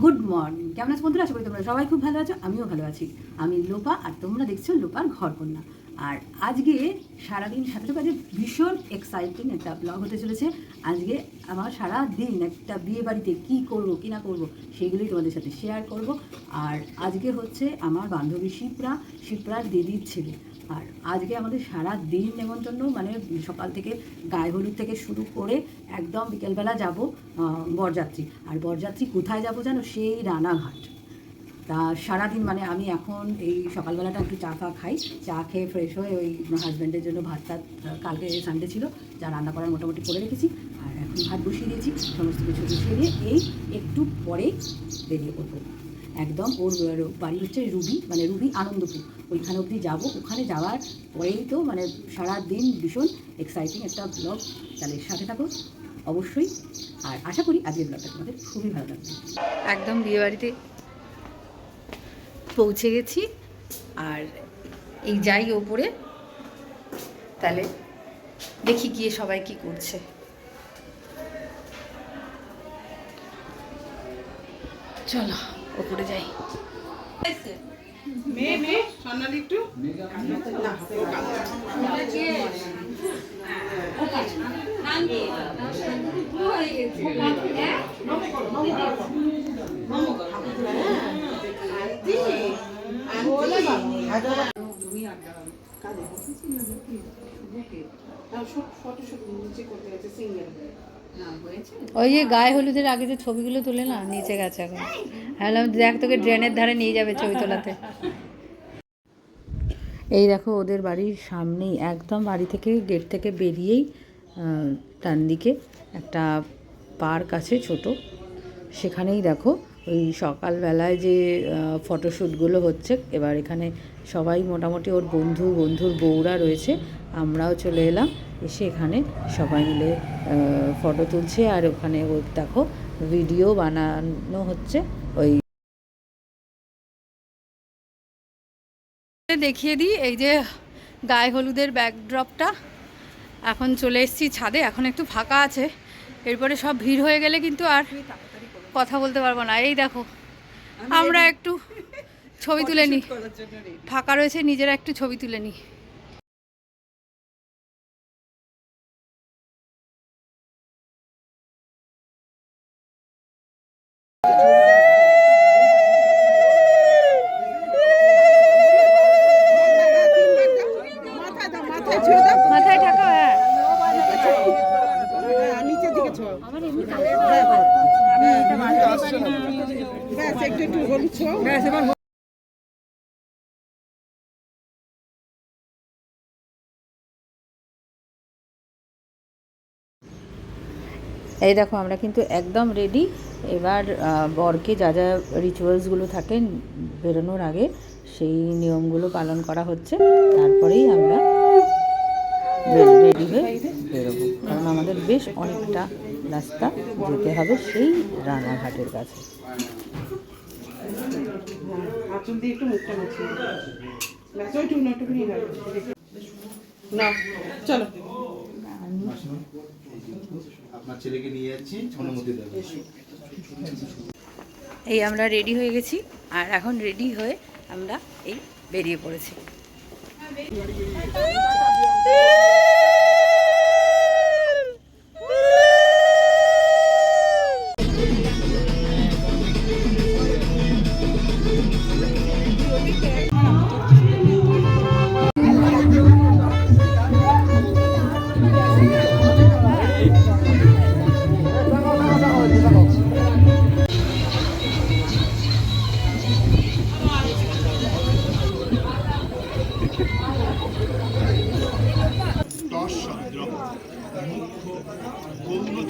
Good morning. কেমন আছো বন্ধুরা? আশা করি তোমরা সবাই খুব ভালো আছো, আমিও ভালো আছি। আমি লোপা, আর তোমরা দেখছ লোপার ঘর কন্যা। আর আজকে সারাদিন সাথে কাজে ভীষণ এক্সাইটিং একটা ব্লগ হতে চলেছে। আজকে আমার সারা দিন একটা বিয়ে বাড়িতে কী করব, কী না করব, সেগুলোই তোমাদের সাথে শেয়ার করব। আর আজকে হচ্ছে আমার বান্ধবী শিপ্রা, শিপ্রার দিদির ছেলে। আর আজকে আমাদের সারা দিন নেমন্তন্ন মানে সকাল থেকে গায়ে হলুদ থেকে শুরু করে একদম বিকেলবেলা যাব বরযাত্রী। আর বরযাত্রী কোথায় যাব জানো? সেই রানাঘাট। তা সারাদিন মানে আমি এখন এই সকালবেলাটা একটু চা ফা খাই। চা খেয়ে ফ্রেশ হয়ে ওই হাজব্যান্ডের জন্য ভাত টাত কালকে সানডে ছিল। যা রান্না করার মোটামুটি করে রেখেছি। আর এখন ভাত বসিয়ে দিয়েছি। সমস্ত কিছু বসিয়ে দিয়ে এই একটু পরেই বেরিয়ে পড়ব। একদম ওর বাড়ি হচ্ছে রুবি মানে রুবি আনন্দপুর। ওইখানে অবধি যাব। ওখানে যাওয়ার পরেই তো মানে সারা দিন ভীষণ এক্সাইটিং একটা ব্লগ তাহলে সাথে থাকো, অবশ্যই। আর আশা করি আজকের ব্লগটা তোমাদের খুবই ভালো লাগবে। একদম বিয়ে বাড়িতে পৌঁছে গেছি। আর এই যাই ওপরে, তাহলে দেখি গিয়ে সবাই কি করছে। চলো, ওপরে যাই। মেয়ে মেয়ে। স্বর্ণালী একটু। ওই যে গায়ে হলুদের আগে যে ছবিগুলো তুলে না নিচে গেছে এখন। হ্যালো দেখ তোকে ড্রেনের ধারে নিয়ে যাবে ছবি তোলাতে। এই দেখো ওদের বাড়ির সামনেই, একদম বাড়ি থেকে গেট থেকে বেরিয়েই ডান দিকে একটা পার্ক আছে ছোট। সেখানেই দেখো ওই সকালবেলায় যে ফটোশ্যুটগুলো হচ্ছে, এবার এখানে সবাই মোটামুটি ওর বন্ধু, বন্ধুর বউরা রয়েছে, আমরাও চলে এলাম, এসে এখানে সবাই মিলে ফটো তুলছে, আর ওখানে ও দেখো ভিডিও বানানো হচ্ছে, ওই দেখিয়ে দিই, এই যে গায়ে হলুদের ব্যাকড্রপটা এখন চলে এসেছি ছাদে, এখন একটু ফাঁকা আছে, এরপরে সব ভিড় হয়ে গেলে কিন্তু আর কথা বলতে পারব না। এই দেখো আমরা একটু ছবি তুলে নিই। ফাঁকা রয়েছে নিজেরা একটু ছবি তুলে নিই। এই দেখো, আমরা কিন্তু একদম রেডি এবার বরকে যা যা রিচুয়ালসগুলো থাকে বেরোনোর আগে, সেই নিয়মগুলো পালন করা হচ্ছে। তারপরেই আমরা রেডি হয়ে। বেরোবো। কারণ আমাদের বেশ অনেকটা রাস্তা যেতে হবে সেই রানাঘাটের কাছে। চলো। আপনার ছেলেকে নিয়ে যাচ্ছি অনুমতি দেবেন এই আমরা রেডি হয়ে গেছি আর এখন রেডি হয়ে আমরা এই বেরিয়ে পড়েছি। Sim!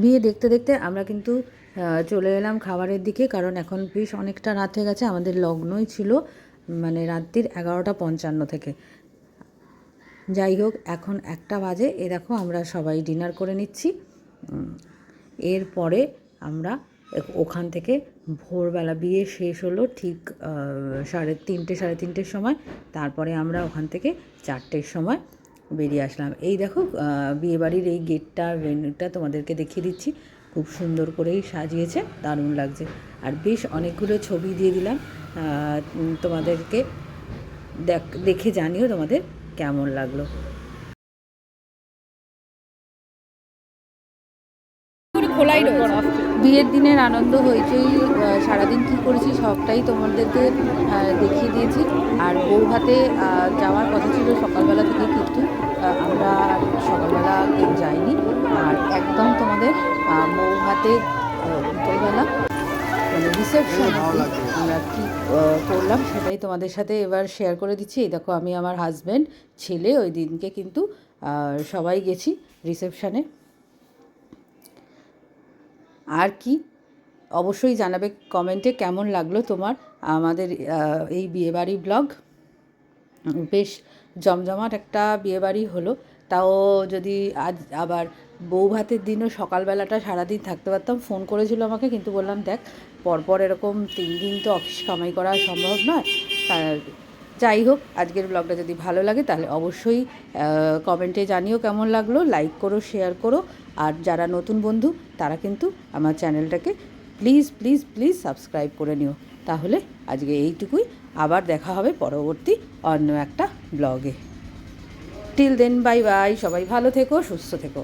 বিয়ে দেখতে দেখতে আমরা কিন্তু চলে এলাম খাবারের দিকে, কারণ এখন বেশ অনেকটা রাত হয়ে গেছে, আমাদের লগ্নই ছিল মানে রাত্রির এগারোটা পঞ্চান্ন থেকে। যাই হোক, এখন একটা বাজে, এ দেখো আমরা সবাই ডিনার করে নিচ্ছি। এরপরে আমরা ওখান থেকে ভোরবেলা বিয়ে শেষ হলো, ঠিক সাড়ে তিনটে, সাড়ে তিনটের সময়, তারপরে আমরা ওখান থেকে চারটের সময় বেরিয়ে আসলাম। এই দেখো বিয়েবাড়ির এই গেটটা ভেন্যুটা তোমাদেরকে দেখিয়ে দিচ্ছি। খুব সুন্দর করেই সাজিয়েছে দারুণ লাগছে। আর বেশ অনেকগুলো ছবি দিয়ে দিলাম। তোমাদেরকে দেখে জানিও তোমাদের কেমন লাগল। বিয়ের দিনের আনন্দ হয়েছেই সারাদিন কি করেছি সবটাই তোমাদেরকে দেখিয়ে দিয়েছি। আর বৌভাতে আহ, যাওয়ার কথা ছিল সকালবেলা বৌভাতে মানে রিসেপশন আমরা কী করলাম সেটাই তোমাদের সাথে এবার শেয়ার করে দিচ্ছি। এই দেখো আমি আমার হাজব্যান্ড ছেলে ওই দিনকে কিন্তু সবাই গেছি রিসেপশানে আর কি? অবশ্যই জানাবে কমেন্টে কেমন লাগল তোমার আমাদের এই বিয়েবাড়ি ব্লগ বেশ জমজমাট একটা বিয়েবাড়ি হলো। তাও যদি আজ আবার বউ ভাতের দিনও সকালবেলাটা সারাদিন থাকতে পারতাম। ফোন করেছিল আমাকে, কিন্তু বললাম, দেখ, পরপর এরকম তিন দিন তো অফিস কামাই করা সম্ভব নয়। যাই হোক, আজকের ব্লগটা যদি ভালো লাগে, তাহলে অবশ্যই কমেন্টে জানিও কেমন লাগল লাইক করো শেয়ার করো। আর যারা নতুন বন্ধু, তারা কিন্তু আমার চ্যানেলটাকে প্লিজ প্লিজ প্লিজ সাবস্ক্রাইব করে নিও। তাহলে আজকে এইটুকুই, আবার দেখা হবে পরবর্তী অন্য একটা ব্লগে টিল দেন বাই বাই সবাই ভালো থেকো, সুস্থ থেকো।